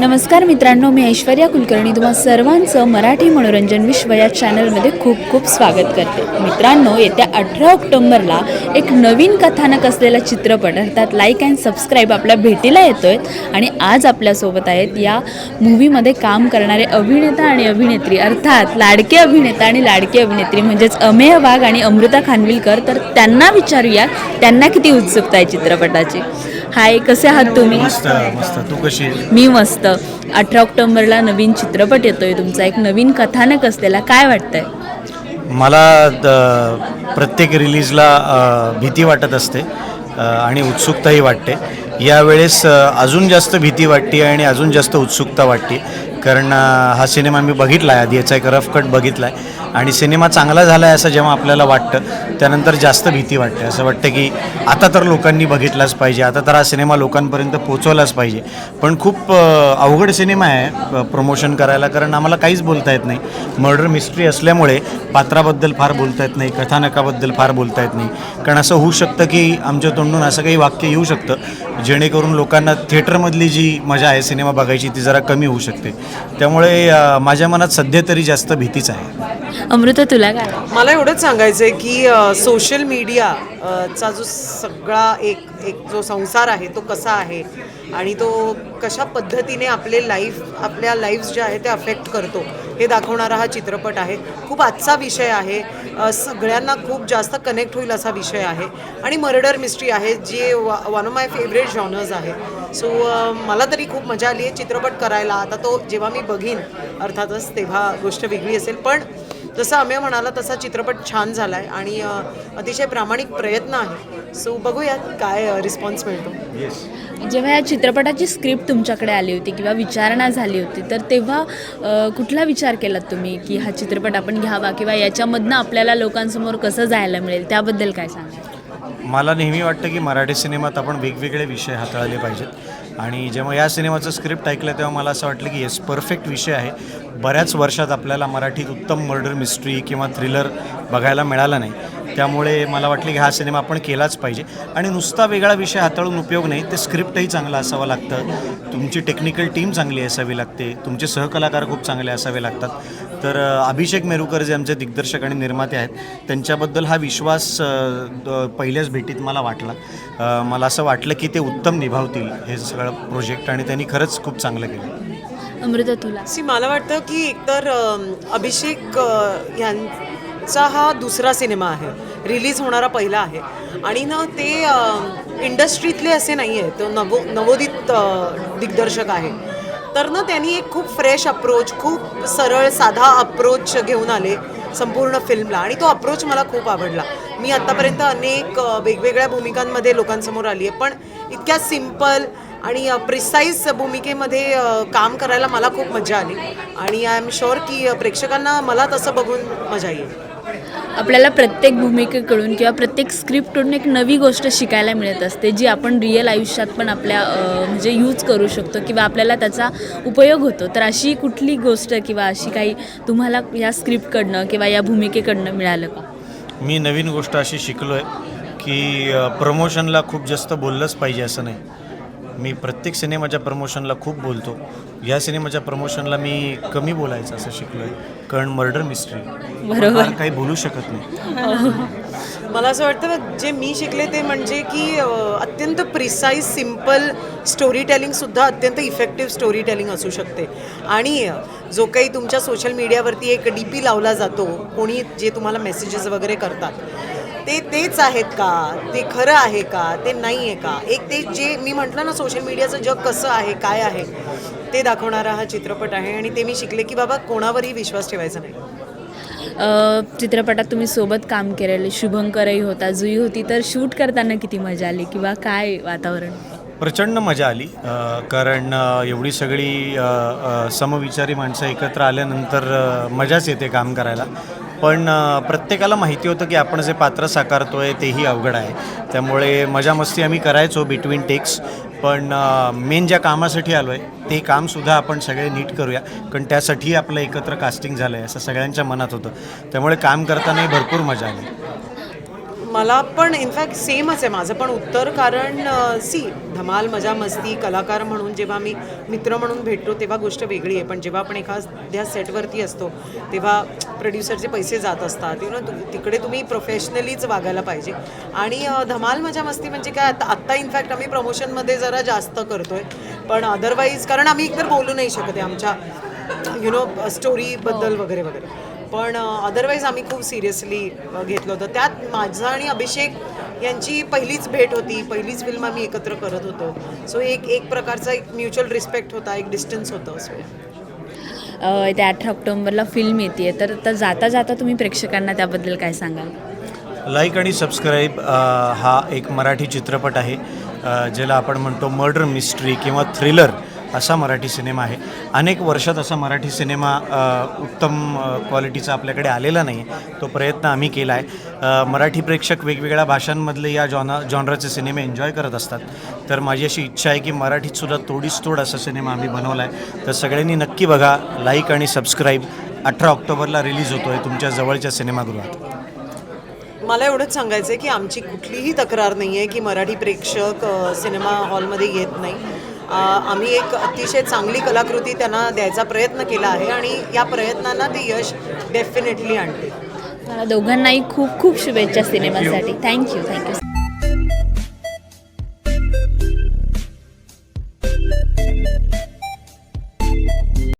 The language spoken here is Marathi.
नमस्कार मित्रांनो मी ऐश्वर्या कुलकर्णी तुम्हा सर्वांचं मराठी मनोरंजन विश्व या चॅनलमध्ये खूप खूप स्वागत करते. मित्रांनो येत्या अठरा ऑक्टोंबरला एक नवीन कथानक असलेला चित्रपट अर्थात लाईक अँड सबस्क्राईब आपल्या भेटीला येतोय आणि आज आपल्यासोबत आहेत या मूवीमध्ये काम करणारे अभिनेता आणि अभिनेत्री अर्थात लाडके अभिनेता आणि लाडकी अभिनेत्री म्हणजेच अमेय वाघ आणि अमृता खानविलकर. तर त्यांना विचारूया त्यांना किती उत्सुकता आहे चित्रपटाची? हाय कसे आहात तुम्ही? मस्त मस्त. तू कशी? मी मस्त. अठरा ऑक्टोंबरला नवीन चित्रपट येतोय तुमचा. एक नवीन कथानक असलेला काय वाटतंय? मला द- प्रत्येक रिलीजला अ, भीती वाटत असते अ, आणि उत्सुकताही वाटते. यावेळेस अ, अजून जास्त भीती वाटते आणि अजून जास्त उत्सुकता वाटते. कारण हा सिनेमा मी बघितला आहे आधी याचा एक रफ कट बघितला आहे आणि सिनेमा चांगला झाला आहे असं जेव्हा आपल्याला वाटतं त्यानंतर जास्त भीती वाटते. असं वाटतं की आता तर लोकांनी बघितलाच पाहिजे आता तर हा सिनेमा लोकांपर्यंत पोचवलाच पाहिजे. पण खूप अवघड सिनेमा आहे प्रमोशन करायला कारण आम्हाला काहीच बोलता येत नाही. मर्डर मिस्ट्री असल्यामुळे पात्राबद्दल फार बोलता येत नाही कथानकाबद्दल फार बोलता येत नाही. कारण असं होऊ शकतं की आमच्या तोंडून असं काही वाक्य येऊ शकतं जेणेकरून लोकांना थिएटरमधली जी मजा आहे सिनेमा बघायची ती जरा कमी होऊ शकते. त्यामुळे माझ्या मनात सध्या तरी जास्त भीतीच आहे. अमृता तुला काय? मला एवढंच सांगायचं आहे की सोशल मीडिया चा जो सगळा एक एक जो संसार आहे तो कसा आहे आणि तो कशा पद्धतीने आपले लाईफ आपल्या लाईफ्स जे आहे ते अफेक्ट करतो. हे दाखवणारा हा चित्रपट आहे. खूप आजचा विषय आहे. सगळ्यांना खूप जास्त कनेक्ट होईल असा विषय आहे. आणि मर्डर मिस्ट्री आहे जे one of my favourite genres आहे. सो मला तरी खूप मजा आली आहे चित्रपट करायला. आता तो जेव्हा मी बघीन अर्थातच तेव्हा गोष्ट वेगळी असेल. पण जसं अमेय म्हणाला तसा चित्रपट छान झाला आहे आणि अतिशय प्रामाणिक प्रयत्न आहे. सो बघूयात काय रिस्पॉन्स मिळतो. जेव्हा या चित्रपटाची स्क्रिप्ट तुमच्याकडे आली होती किंवा विचारणा झाली होती तर तेव्हा कुठला विचार केलात तुम्ही की हा चित्रपट आपण घ्यावा किंवा याच्यामधनं आपल्याला लोकांसमोर कसं जायला मिळेल? त्याबद्दल काय सांगा मला नेहमी वाटतं की मराठी सिनेमात आपण वेगवेगळे विषय हाताळले पाहिजेत. आणि जेव्हा या सिनेमाचं स्क्रिप्ट ऐकलं तेव्हा मला असं वाटलं की येस परफेक्ट विषय आहे. बऱ्याच वर्षात आपल्याला मराठीत उत्तम मर्डर मिस्ट्री किंवा थ्रिलर बघायला मिळाला नाही. त्यामुळे मला वाटलं की हा सिनेमा आपण केलाच पाहिजे. आणि नुसता वेगळा विषय हाताळून उपयोग नाही ते स्क्रिप्टही चांगलं असावं लागतं. तुमची टेक्निकल टीम चांगली असावी लागते. तुमचे सहकलाकार खूप चांगले असावे लागतात. तर अभिषेक मेरुकर जे आमचे दिग्दर्शक आणि निर्माते आहेत त्यांच्याबद्दल हा विश्वास पहिल्याच भेटीत मला वाटला. मला असं वाटलं की ते उत्तम निभावतील हे सगळं प्रोजेक्ट आणि त्यांनी खरंच खूप चांगलं केलं. अमृता तुला? सी मला वाटतं की एकतर अभिषेक यांचा हा दुसरा सिनेमा आहे. रिलीज होणारा पहिला आहे. आणि ना ते इंडस्ट्रीतले असे नाही आहेत तो नवो नवोदित दिग्दर्शक आहे. तर ना त्यांनी एक खूप फ्रेश अप्रोच खूप सरळ साधा अप्रोच घेऊन आले संपूर्ण फिल्मला आणि तो अप्रोच मला खूप आवडला. मी आत्तापर्यंत अनेक वेगवेगळ्या भूमिकांमध्ये लोकांसमोर आली आहे पण इतक्या सिंपल आणि प्रिसाईज भूमिकेमध्ये काम करायला मला खूप मजा आली. आणि आय एम शुअर की प्रेक्षकांना मला तसं बघून मजा येईल. आपल्याला प्रत्येक भूमिकेकडून किंवा प्रत्येक स्क्रिप्टकडून एक नवी गोष्ट शिकायला मिळत असते जी आपण रिअल आयुष्यात पण आपल्या म्हणजे यूज करू शकतो किंवा आपल्याला त्याचा उपयोग होतो. तर अशी कुठली गोष्ट किंवा अशी काही तुम्हाला या स्क्रिप्टकडनं किंवा या भूमिकेकडनं मिळालं का? मी नवीन गोष्ट अशी शिकलो आहे की प्रमोशनला खूप जास्त बोललंच पाहिजे असं नाही. मी प्रत्येक सिनेमाच्या प्रमोशनला खूप बोलतो. या सिनेमाच्या प्रमोशनला मी कमी बोलायचं असं शिकलो आहे कारण मर्डर मिस्ट्री बरोबर. काही बोलू शकत नाही. मला असं वाटतं जे मी शिकले ते म्हणजे की अत्यंत प्रिसाईज सिंपल स्टोरी टेलिंगसुद्धा अत्यंत इफेक्टिव्ह स्टोरी टेलिंग असू शकते. आणि जो काही तुमच्या सोशल मीडियावरती एक डी पी लावला जातो कोणी जे तुम्हाला मेसेजेस वगैरे करतात ते तेच आहेत का? ते खरं आहे का? ते नाही आहे का? एक ते जे मी म्हटलं ना सोशल मीडियाचं जग कसं आहे काय आहे ते दाखवणारा हा चित्रपट आहे आणि ते मी शिकले की बाबा कोणावरही विश्वास ठेवायचा नाही. चित्रपटात तुम्ही सोबत काम केलेले शुभंकरही होता जुई होती तर शूट करताना किती मजा आली किंवा काय वातावरण? प्रचंड मजा आली. कारण एवढी सगळी समविचारी माणसं एकत्र आल्यानंतर मजाच येते काम करायला. पण प्रत्येकाला माहिती होतं की आपण जे पात्र साकारतो आहे तेही अवघड आहे. त्यामुळे मजा मस्ती आम्ही करायचो बिटवीन टेक्स पण मेन ज्या कामासाठी आलो आहे ते कामसुद्धा आपण सगळे नीट करूया. कारण त्यासाठीही आपलं एकत्र कास्टिंग झालं आहे असं सगळ्यांच्या मनात होतं. त्यामुळे काम करतानाही भरपूर मजा आली. मला पण इनफॅक्ट सेमच आहे माझं पण उत्तर. कारण सी धमाल मजा मस्ती कलाकार म्हणून जेव्हा मी मित्र म्हणून भेटतो तेव्हा गोष्ट वेगळी आहे. पण जेव्हा आपण एखाद्या सेटवरती असतो तेव्हा प्रोड्युसरचे पैसे जात असतात. यु नो तिकडे तुम्ही प्रोफेशनलीच वागायला पाहिजे. आणि धमाल मजा मस्ती म्हणजे काय? आता आत्ता इनफॅक्ट आम्ही प्रमोशनमध्ये जरा जास्त करतोय. पण अदरवाईज कारण आम्ही एकतर बोलू नाही शकत आहे आमच्या यु नो स्टोरीबद्दल वगैरे वगैरे. पण अदरवाईज आम्ही खूप सिरियसली घेतलं होतं. त्यात माझं आणि अभिषेक यांची पहिलीच भेट होती. पहिलीच फिल्म आम्ही एकत्र करत होतो. सो एक एक प्रकारचा एक म्युच्युअल रिस्पेक्ट होता एक डिस्टन्स होतं सो अ, येत्या अठरा ऑक्टोबरला फिल्म येते तर आता जाता जाता तुम्ही प्रेक्षकांना त्याबद्दल काय सांगाल? लाईक आणि सबस्क्राईब हा एक मराठी चित्रपट आहे. ज्याला आपण म्हणतो मर्डर मिस्ट्री किंवा थ्रिलर असा मराठी सिनेमा आहे. अनेक वर्षात असा मराठी सिनेमा उत्तम क्वालिटीचा आपल्याकडे आलेला नाही आहे तो प्रयत्न आम्ही केला आहे मराठी प्रेक्षक वेगवेगळ्या भाषांमधले या जॉना जॉनराचे सिनेमे एन्जॉय करत असतात. तर माझी अशी इच्छा आहे की मराठीतसुद्धा तोडीस तोड असा सिनेमा आम्ही बनवला आहे तर सगळ्यांनी नक्की बघा लाईक आणि सबस्क्राईब अठरा ऑक्टोबरला रिलीज होतो आहे तुमच्या जवळच्या सिनेमागृहात. मला एवढंच सांगायचं आहे की आमची कुठलीही तक्रार नाही आहे की मराठी प्रेक्षक सिनेमा हॉलमध्ये येत नाही. आम्ही एक अतिशय चांगली कलाकृती त्यांना द्यायचा प्रयत्न केला आहे आणि या प्रयत्नांना ते यश डेफिनेटली आणते मला दोघांनाही खूप खूप शुभेच्छा सिनेमासाठी. Thank you thank you